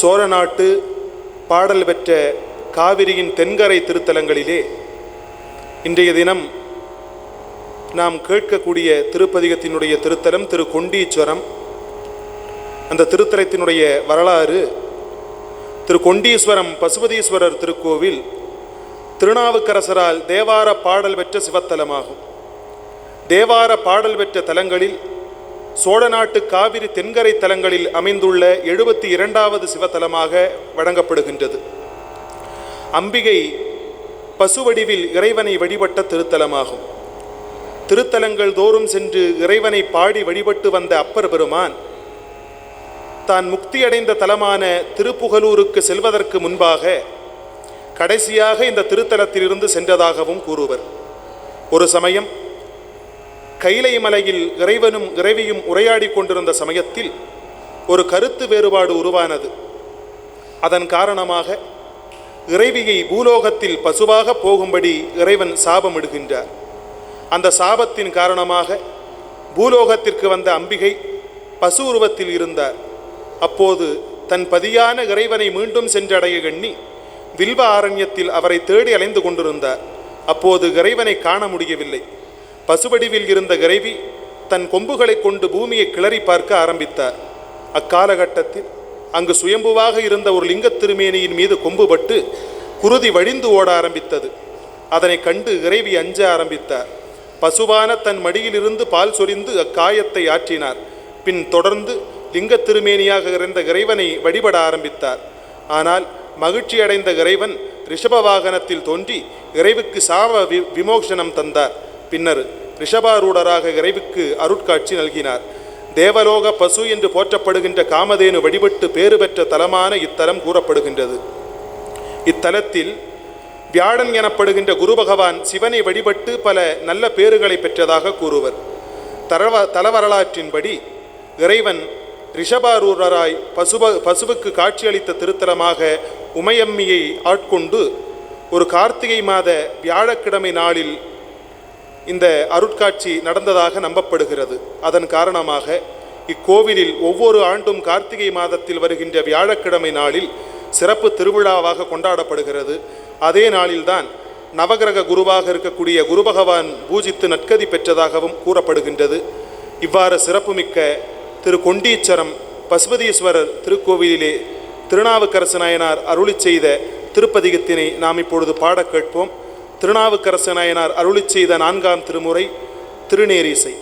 சோழ நாட்டு பாடல் பெற்ற காவிரியின் தென்கரை திருத்தலங்களிலே இன்றைய தினம் நாம் கேட்கக்கூடிய திருப்பதிகத்தினுடைய திருத்தலம் திரு கொண்டீஸ்வரம். அந்த திருத்தலத்தினுடைய வரலாறு திரு கொண்டீஸ்வரம் பசுபதீஸ்வரர் திருக்கோவில் திருநாவுக்கரசரால் தேவார பாடல் பெற்ற சிவத்தலமாகும். தேவார பாடல் பெற்ற தலங்களில் சோழ நாட்டு காவிரி தென்கரை தலங்களில் அமைந்துள்ள எழுபத்தி இரண்டாவது சிவத்தலமாக வழங்கப்படுகின்றது. அம்பிகை பசுவடிவில் இறைவனை வழிபட்ட திருத்தலமாகும். திருத்தலங்கள் தோறும் சென்று இறைவனை பாடி வழிபட்டு வந்த அப்பர் பெருமான் தான் முக்தியடைந்த தலமான திருப்புகலூருக்கு செல்வதற்கு முன்பாக கடைசியாக இந்த திருத்தலத்திலிருந்து சென்றதாகவும் கூறுவர். ஒரு சமயம் கைலை மலையில் இறைவனும் இறைவியும் உரையாடி கொண்டிருந்த சமயத்தில் ஒரு கருத்து வேறுபாடு உருவானது. அதன் காரணமாக இறைவியை பூலோகத்தில் பசுவாக போகும்படி இறைவன் சாபமிடுகின்றார். அந்த சாபத்தின் காரணமாக பூலோகத்திற்கு வந்த அம்பிகை பசு உருவத்தில் இருந்தார். அப்போது தன் பதியான இறைவனை மீண்டும் சென்றடைய எண்ணி வில்வ ஆரண்யத்தில் அவரை தேடி அலைந்து கொண்டிருந்தார். அப்போது இறைவனை காண முடியவில்லை. பசுவடிவில் இருந்த இறைவி தன் கொம்புகளை கொண்டு பூமியை கிளறி பார்க்க ஆரம்பித்தார். அக்காலகட்டத்தில் அங்கு சுயம்புவாக இருந்த ஒரு லிங்கத் திருமேனியின் மீது கொம்புபட்டு குருதி வழிந்து ஓட ஆரம்பித்தது. அதனை கண்டு இறைவி அஞ்ச ஆரம்பித்தார். பசுவான தன் மடியிலிருந்து பால் சொரிந்து அக்காயத்தை ஆற்றினார். பின் தொடர்ந்து லிங்கத் திருமேனியாக இருந்த இறைவனை வழிபட ஆரம்பித்தார். ஆனால் மகிழ்ச்சி அடைந்த இறைவன் ரிஷப வாகனத்தில் தோன்றி இறைவுக்கு சாவ வி விமோசனம் தந்தார். பின்னர் ரிஷபாரூடராக இறைவுக்கு அருட்காட்சி நல்கினார். தேவலோக பசு என்று போற்றப்படுகின்ற காமதேனு வழிபட்டு பேறு பெற்ற தலமான இத்தலம் கூறப்படுகின்றது. இத்தலத்தில் வியாழன் எனப்படுகின்ற குரு பகவான் சிவனை வழிபட்டு பல நல்ல பேறுகளை பெற்றதாக கூறுவர். தரவ தலவரலாற்றின்படி இறைவன் ரிஷபாரூரராய் பசுப பசுவுக்கு காட்சியளித்த திருத்தலமாக உமையம்மியை ஆட்கொண்டு ஒரு கார்த்திகை மாத வியாழக்கிழமை நாளில் இந்த அருட்காட்சி நடந்ததாக நம்பப்படுகிறது. அதன் காரணமாக இக்கோவிலில் ஒவ்வொரு ஆண்டும் கார்த்திகை மாதத்தில் வருகின்ற வியாழக்கிழமை நாளில் சிறப்பு திருவிழாவாக கொண்டாடப்படுகிறது. அதே நாளில்தான் நவகிரக குருவாக இருக்கக்கூடிய குரு பகவான் பூஜித்து நற்கதி பெற்றதாகவும் கூறப்படுகின்றது. இவ்வாறு சிறப்புமிக்க திரு கொண்டீச்சரம் பசுபதீஸ்வரர் திருக்கோவிலிலே திருநாவுக்கரசு நாயனார் அருளி செய்த திருப்பதிகத்தினை நாம் இப்பொழுது பாடக் கேட்போம். திருநாவுக்கரசு நாயனார் அருளி செய்த நான்காம் திருமுறை திருநேரிசை.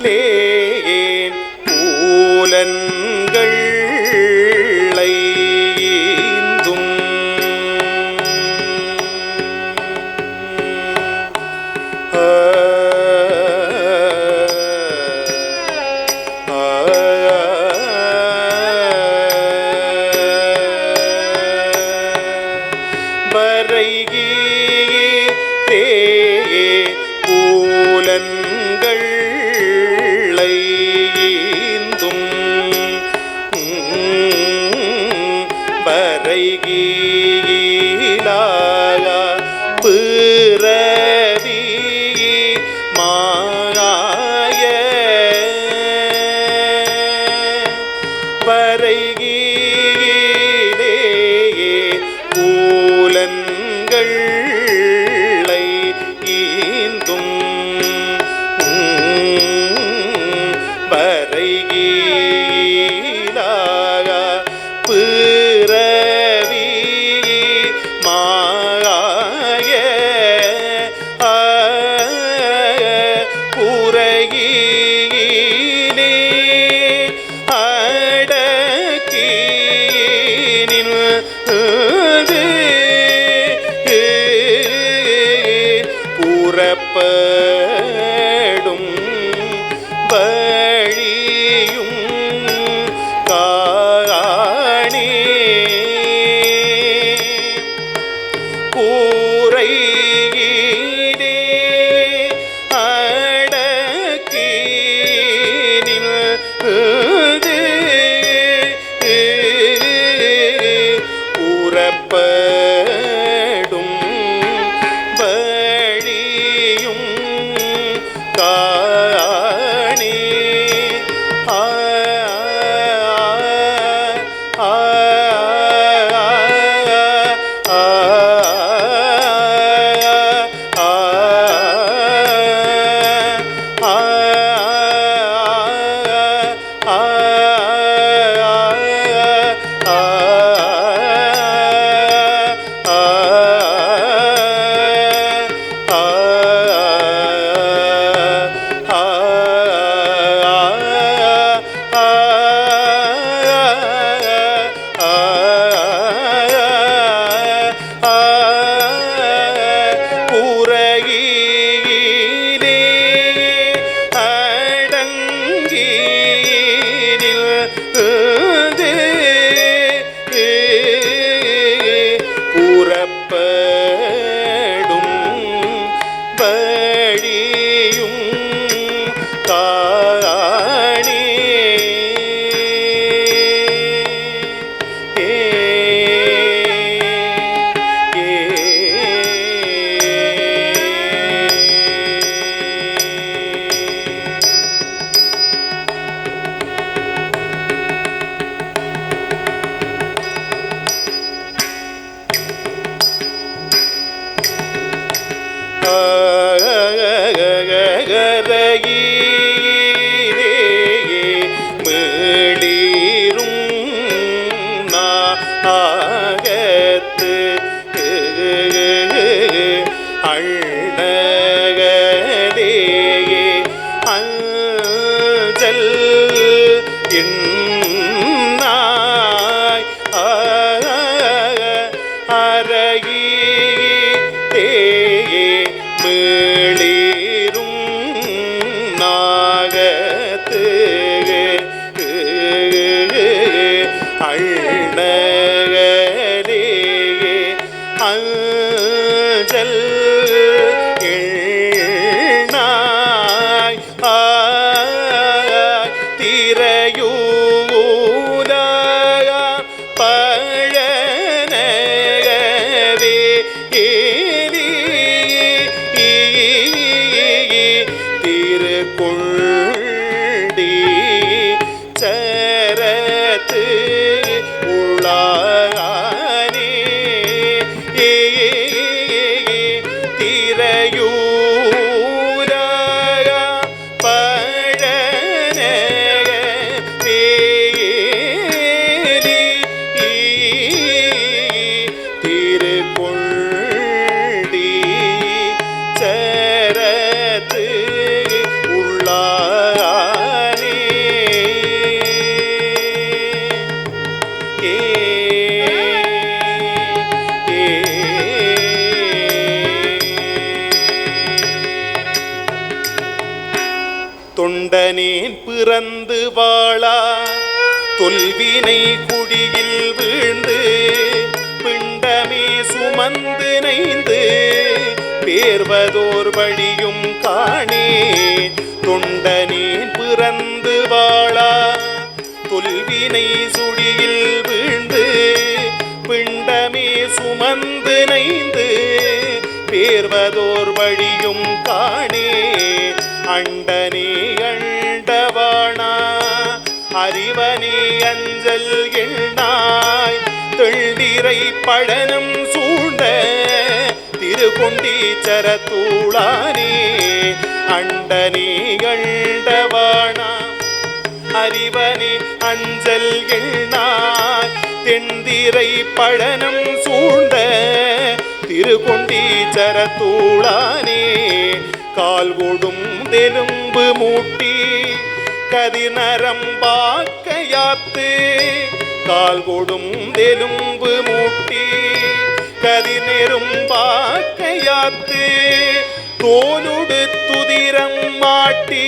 பரைகீலேன் பூலன்கள் ஐந்தும் ஆ, சேர்வதோர் வழியும் காணே. தொண்டனே பிறந்து வாழா. தொல்வினை சுழியில் வீழ்ந்து. பிண்டமே சுமந்து நைந்து. பேர்வதோர் வழியும் காணே. அண்டனே அண்டவாணா. அறிவனே அஞ்சல் எண்ணாய். தெள்ளிரை படனும் சூழ்ந்த திருக்கொண்டீச்சரத்தூளானே அண்டனே அண்டவானா அறிவனே அஞ்சல் எண்ணாய் தென்திரை பழனம் சூழ்ந்த திருக்கொண்டீச்சரத்தூளானே கால் கொடும் தெலும்பு மூட்டி கதிநரம்பாக்கையாத்து கால் கொடும் தெலும்பு மூட்டி கதிநெரும்பாக்கையாத்து தோலுடு துதிரம் மாட்டி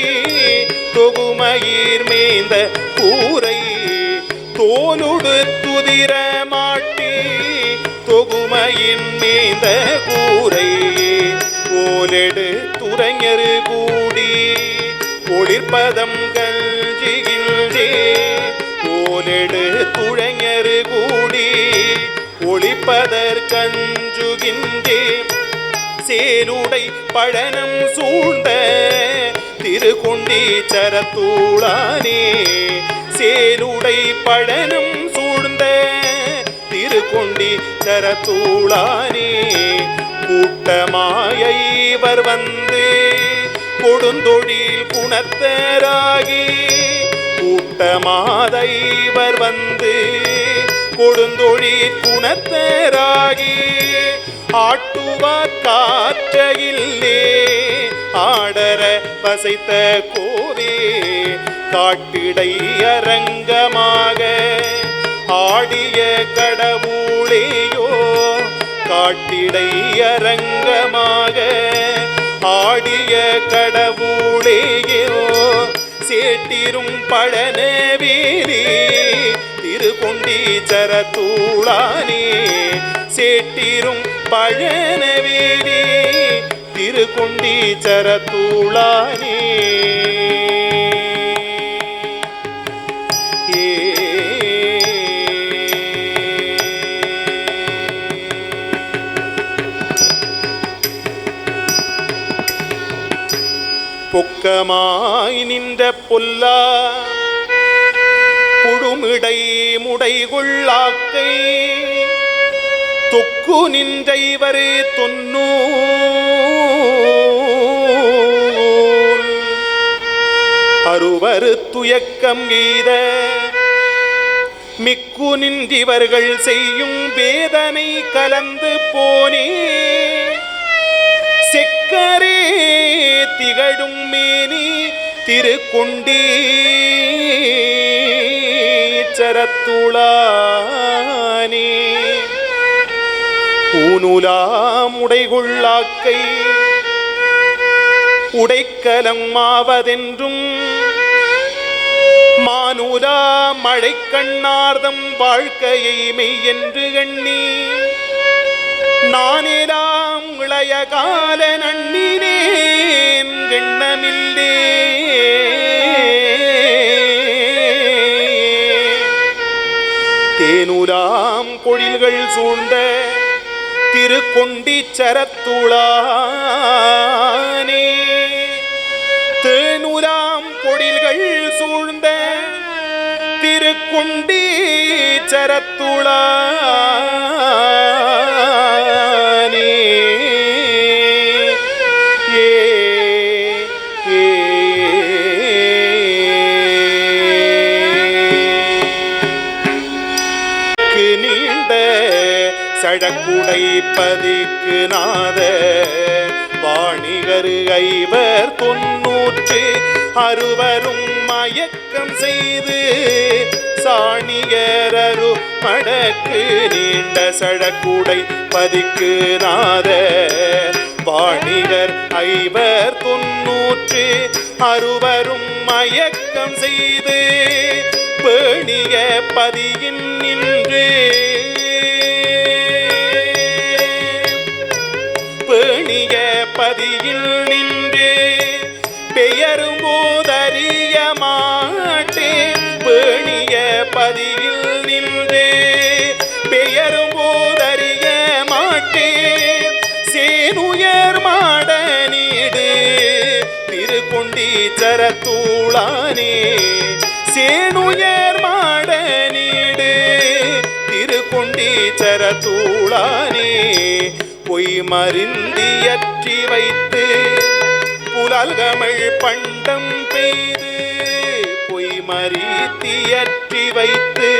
தொகுமயிர் மேய்ந்த கூரை தோலுடு துதிர மாட்டி தொகுமையின் மேய்ந்த கூரை. ஓலெடு துறைஞரு கூடி ஒளிர்பதம் கஞ்சி கிஞ்சி. ஓலெடு துழைஞரு கூடி ஒளிப்பதற் சேருடை பழனம் சூழ்ந்த திருக்கொண்டீச்சரத்தூளானே. சேருடை பழனம் சூழ்ந்த திருக்கொண்டீச்சரத்தூளானே. கூட்டமாயைவர் வந்து கொடுந்தொழில் குணத்தராகி கூட்டமாதைவர் வந்து கொடுந்தொழி குணத்தராகி ஆட்டுவார் காற்றையில்லே ஆடர வசைத்த கோவே காட்டிடை அரங்கமாக ஆடிய கடவுளேயோ காட்டிடை அரங்கமாக ஆடிய கடவுளேயோ சேட்டிரும் பழனவேலி திருக்கொண்டீச்சரத்தூளானே சேட்டிரும் பழனவேலி திருக்கொண்டீச்சரத்தூளானே பொக்கமாய் நின்ற பொல்லா புழுமிடை முடைகுள்ளாக்கை. தொக்கு நின்றைவரே தொன்னூ. அறுவரு துயக்கம் எய்த. மிக்கு நின்றிவர்கள் செய்யும் வேதனை கலந்து போனே. செக்கரே திகழும் மேனி திருக்கொண்டே. சரத்துளானே ஊனுலாம் உடைகுள்ளாக்கை உடைக்கலம் ஆவதென்றும் மானுலா மழை கண்ணார்தம் வாழ்க்கையை மெய் என்று எண்ணி. நானேலாம் இளைய கால நன்னினேன் திருக்கொண்டிச்சரத்துளானே. தேனுலாம் பொடில்கள் சூழ்ந்த திருக்குண்டி சடக்குடை பதிக்கு நாத. வாணிகரு ஐவர் தொன்னூற்று அறுவரும் மயக்கம் செய்து சாணியரரு மடக்கு நீண்ட சடக்குடை பதிக்கு நாத. வாணிகர் ஐவர் தொன்னூற்று அறுவரும் மயக்கம் செய்து பேணிய பதியின் நின்று திருக்கொண்டீச்சரத்தூளானே சேனுயர் மாட நீடு. திருக்கொண்டீச்சரத்தூளானே பொய் மருந்தியற்றி வைத்து புலல்கமிழ் பண்டம் பெய்து. பொய் மறித்தியற்றி வைத்து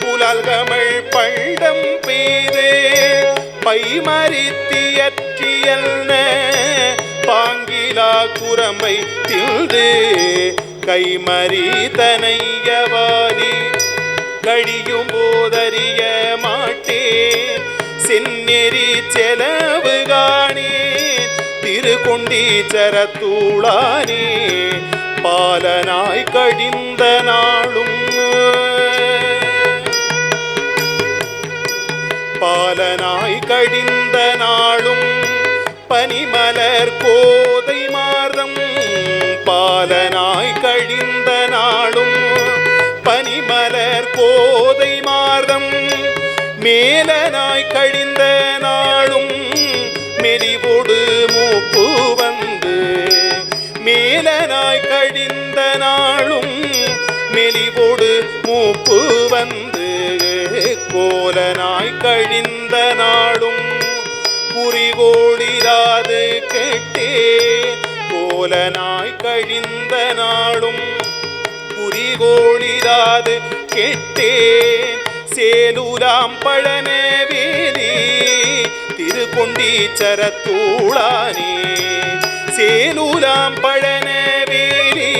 புலல்கமிழ் பண்டம் பெய்து. பை பைமறித்தியற்றியல்ன பாங்க குரம்பை தில்து கைமறி தனையவாதி கடியும் போதறிய மாட்டேன் செந்நெறி செலவு காணேன் திருக்கொண்டீச்சரத்தூளானே பாலனாய் கழிந்த நாளும் பாலனாய் கழிந்த நாளும் பனிமலர் கோதை மேலனாய் கழிந்த நாளும் மெலிவொடு மூப்பு வந்து. மேலனாய் கழிந்த நாளும் மெலிவொடு மூப்பு வந்து. கோலனாய் கழிந்த நாளும் குறிகோளிராது கேட்டே. கோலனாய் கழிந்த நாளும் குறிகோளிராது கேட்டேன் சேலுலாம் பழன வேலி திருக்கொண்டீச்சரத்தூளானே. சேலூராம் பழன வேலி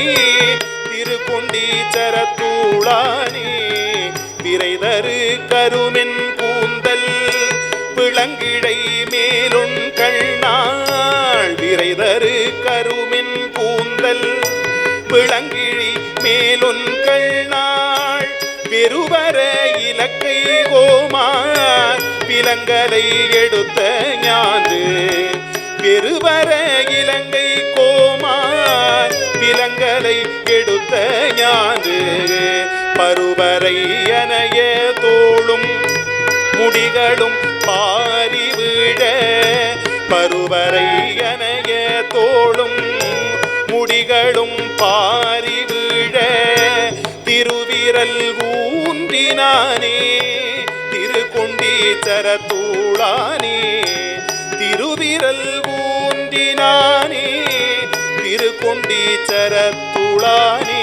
திருக்கொண்டீச்சரத்தூளானே. விரைதரு கருமென் கூந்தல் பிளங்கிடை மேலொன் கண்ணாள். விரைதரு கருமின் கூந்தல் பிளங்கிழை இலக்கை கோமார் எடுத்த ஞாந்து. பெருவர இலங்கை கோமார் விலங்கலை எடுத்த ஞாந்து. பருவரை அணைய தோளும் முடிகளும் பாரி வீழ பருவரை அணைய தோளும் முடிகளும் பாரி வீழ திருவிரல் ஊன்றினான் தர தூளானே திருவிரல் ஊன்றினானே திருக்கொண்டீச்சரத்துளானே